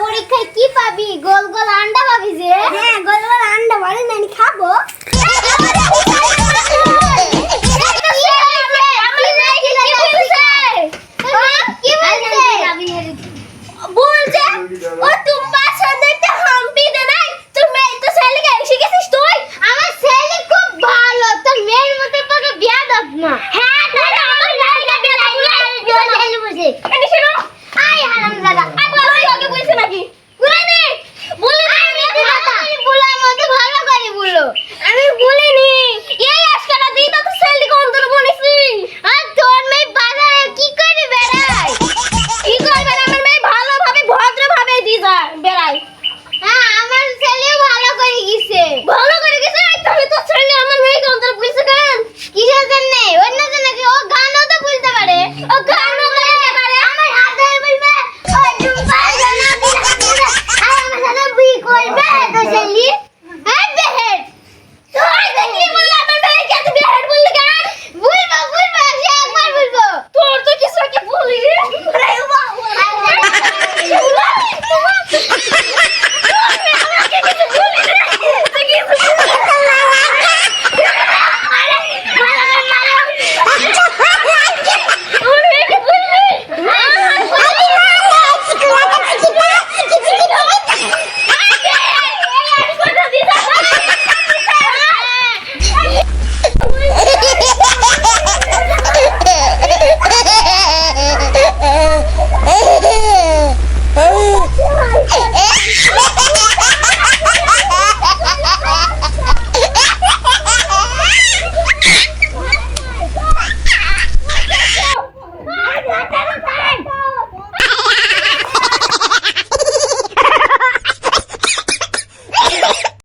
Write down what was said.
পরীক্ষায় কি পাবি? গোল গোল আন্ডা পাবি যে? হ্যাঁ গোল গোল আন্ডা বলে না আমি খাব। বলছে ও তুম পছন্দ হাম্পি দে নাই। তুই মেয়ে তো আমার ছেলে খুব ভালো তোর মেয়ের মতো পাকে বিয়া না। দি যায় বেড়াই। হ্যাঁ আমার ছেলে ভালো করে গেছে। ভালো করে গেছে? তাহলে তো ছেলে আমার মেয়েকে অন্তর বলছে কেন? কিসের জন্য? অন্য জন্য কি? ও গানও তো বলতে পারে। ও গানও বলতে পারে। আমার হাত ধরে বলবে ও তুমি পারবে না আমার সাথে বিয়ে করবে? তো ছেলে